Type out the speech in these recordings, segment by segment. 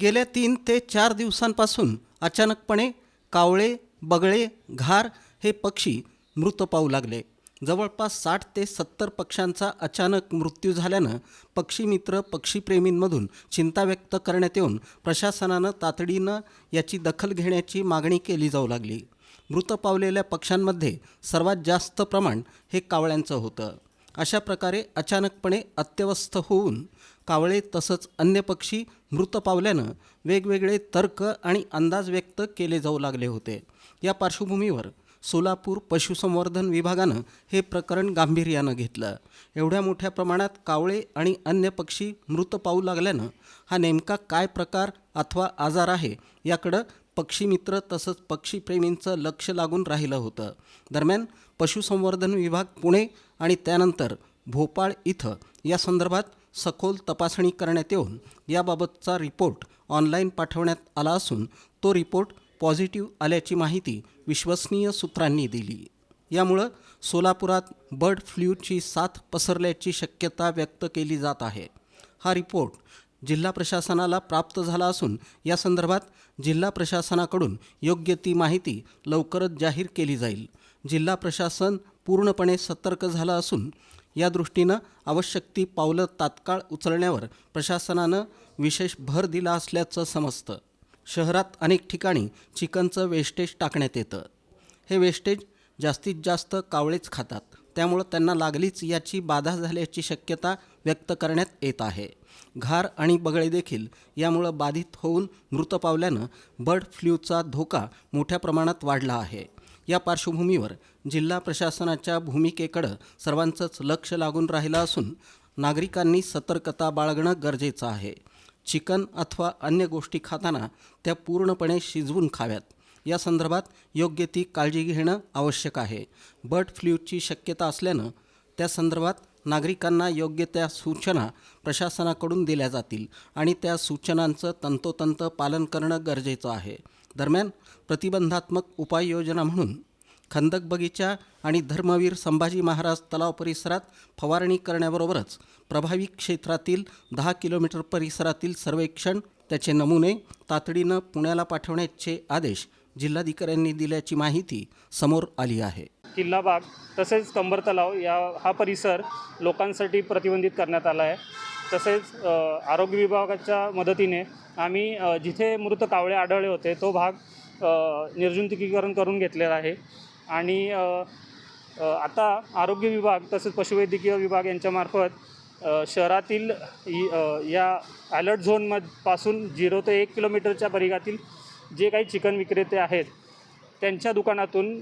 गेल्या तीन ते चार दिवसांपासून अचानकपणे कावळे बगळे घार हे पक्षी मृत पाहू लागले. जवळपास साठ ते सत्तर पक्ष्यांचा अचानक मृत्यू झाल्यानं पक्षीमित्र पक्षीप्रेमींमधून चिंता व्यक्त करण्यात येऊन प्रशासनानं तातडीनं याची दखल घेण्याची मागणी केली जाऊ लागली. मृत पावलेल्या पक्ष्यांमध्ये सर्वात जास्त प्रमाण हे कावळ्यांचं होतं. अशा प्रकारे अचानकपणे अत्यवस्थ होऊन कावळे तसंच अन्य पक्षी मृत पावल्यानं वेगवेगळे तर्क आणि अंदाज व्यक्त केले जाऊ लागले होते. या पार्श्वभूमीवर सोलापूर पशुसंवर्धन विभागानं हे प्रकरण गांभीर्यानं घेतलं. एवढ्या मोठ्या प्रमाणात कावळे आणि अन्य पक्षी मृत पाहू लागल्यानं हा नेमका काय प्रकार अथवा आजार आहे याकडं पक्षीमित्र तसंच पक्षीप्रेमींचं लक्ष लागून राहिलं होतं. दरम्यान पशुसंवर्धन विभाग पुणे आणि त्यानंतर भोपाळ इथं या संदर्भात सखोल तपासणी करण्यात येऊन याबाबतचा रिपोर्ट ऑनलाईन पाठवण्यात आला असून तो रिपोर्ट पॉझिटिव्ह आल्याची माहिती विश्वसनीय सूत्रांनी दिली. यामुळं सोलापुरात बर्ड फ्ल्यूची साथ पसरल्याची शक्यता व्यक्त केली जात आहे. हा रिपोर्ट जिल्हा प्रशासनाला प्राप्त झाला असून या संदर्भात जिल्हा प्रशासनाकडून योग्य ती माहिती लवकरच जाहीर केली जाईल. जिल्हा प्रशासन पूर्णपणे सतर्क झालं असून या दृष्टीनं आवश्यक ती पावलं तात्काळ उचलण्यावर प्रशासनानं विशेष भर दिला असल्याचं समजतं. शहरात अनेक ठिकाणी चिकनचं वेस्टेज टाकण्यात येतं. हे वेस्टेज जास्तीत जास्त कावळेच खातात. त्यामुळं त्यांना लागलीच याची बाधा झाल्याची शक्यता व्यक्त करण्यात येत आहे. घार आणि बगळे देखील यामुळं बाधित होऊन मृत पावल्यानं बर्ड फ्ल्यूचा धोका मोठ्या प्रमाणात वाढला आहे. या पार्श्वभूमीवर जिल्हा प्रशासनाच्या भूमिकेकडं सर्वांचंच लक्ष लागून राहिलं असून नागरिकांनी सतर्कता बाळगणं गरजेचं आहे. चिकन अथवा अन्य गोष्टी खाताना त्या पूर्णपणे शिजवून खाव्यात. या संदर्भात योग्य ती काळजी घेणं आवश्यक आहे. बर्ड फ्ल्यूची शक्यता असल्यानं त्या संदर्भात नागरिकांना योग्य त्या सूचना प्रशासनाकडून दिल्या जातील आणि त्या सूचनांचं तंतोतंत पालन करणं गरजेचं आहे. दरम्यान प्रतिबंधात्मक उपाययोजना म्हणून खंदक बगीचा आणि धर्मवीर संभाजी महाराज तलाव परिसरात फवारणी करण्याबरोबरच प्रभावी क्षेत्रातील दहा किलोमीटर परिसरातील सर्वेक्षण त्याचे नमुने तातडीनं पुण्याला पाठवण्याचे आदेश जिल्हाधिकाऱ्यांनी दिल्याची माहिती समोर आली आहे. किल्ला बाग तसेच कंबर तलाव या हा परिसर लोकांसाठी प्रतिबंधित करण्यात आला आहे. तसेच आरोग्य विभागाच्या मदतीने आम्ही जिथे मृत कावळे आढळले होते तो भाग निर्जंतुकीकरण करून घेतलेला आहे. आणि आता आरोग्य विभाग तसेच पशुवैद्यकीय विभाग यांच्यामार्फत शहरातील या ॲलर्ट झोनमधपासून झिरो ते एक किलोमीटरच्या परिघातील जे काही चिकन विक्रेते आहेत त्यांच्या दुकानातून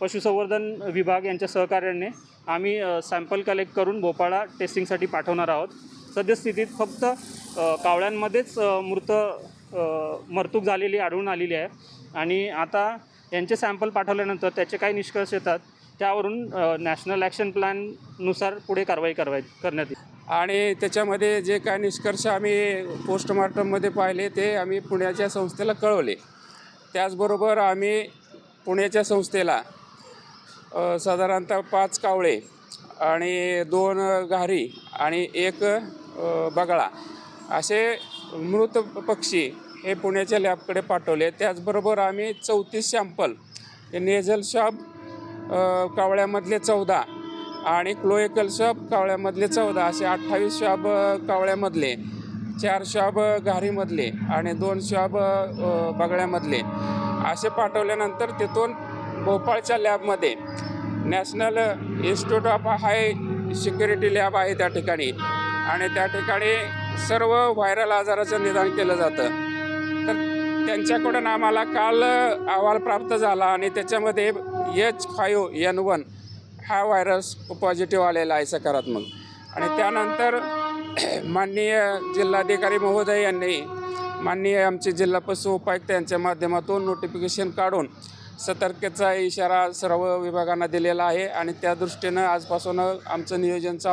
पशुसंवर्धन विभाग यांच्या सहकार्याने आम्ही सॅम्पल कलेक्ट करून भोपाळा टेस्टिंगसाठी पाठवणार आहोत. सद्यस्थितीत फक्त कावळ्यांमध्येच मृत मरतूक झालेली आढळून आलेली आहे. आणि आता यांचे सॅम्पल पाठवल्यानंतर त्याचे काही निष्कर्ष येतात. त्यावरून नॅशनल ॲक्शन प्लॅननुसार पुढे कारवाई करवाय करण्यात येईल. आणि त्याच्यामध्ये जे काय निष्कर्ष आम्ही पोस्टमार्टममध्ये पाहिले ते आम्ही पुण्याच्या संस्थेला कळवले. त्याचबरोबर आम्ही पुण्याच्या संस्थेला साधारणतः पाच कावळे आणि दोन घारी आणि एक बगळा असे मृत पक्षी हे पुण्याच्या लॅबकडे पाठवले. त्याचबरोबर आम्ही चौतीस सॅम्पल नेझल शॉप कावळ्यामधले चौदा आणि क्लोएकल शॉप कावळ्यामधले चौदा असे अठ्ठावीस शॉप कावळ्यामधले चार शॉप घारीमधले आणि दोन शॉप बगळ्यामधले. असे पाठवल्यानंतर तिथून भोपाळच्या लॅबमध्ये National Institute of High Security lab आहे त्या ठिकाणी. आणि त्या ठिकाणी सर्व व्हायरल आजाराचं निदान केलं जातं. तर त्यांच्याकडून आम्हाला काल अहवाल प्राप्त झाला आणि त्याच्यामध्ये एच फाईव्ह एन वन हा व्हायरस पॉझिटिव्ह आलेला आहे सकारात्मक. आणि त्यानंतर माननीय जिल्हाधिकारी महोदय यांनी माननीय आमचे जिल्हा पशु उपायुक्त यांच्या माध्यमातून नोटिफिकेशन काढून सतर्कतेचा इशारा सर्व विभागांना दिलेला आहे आणि त्या दृष्टीनं आजपासून आमचं नियोजन चालू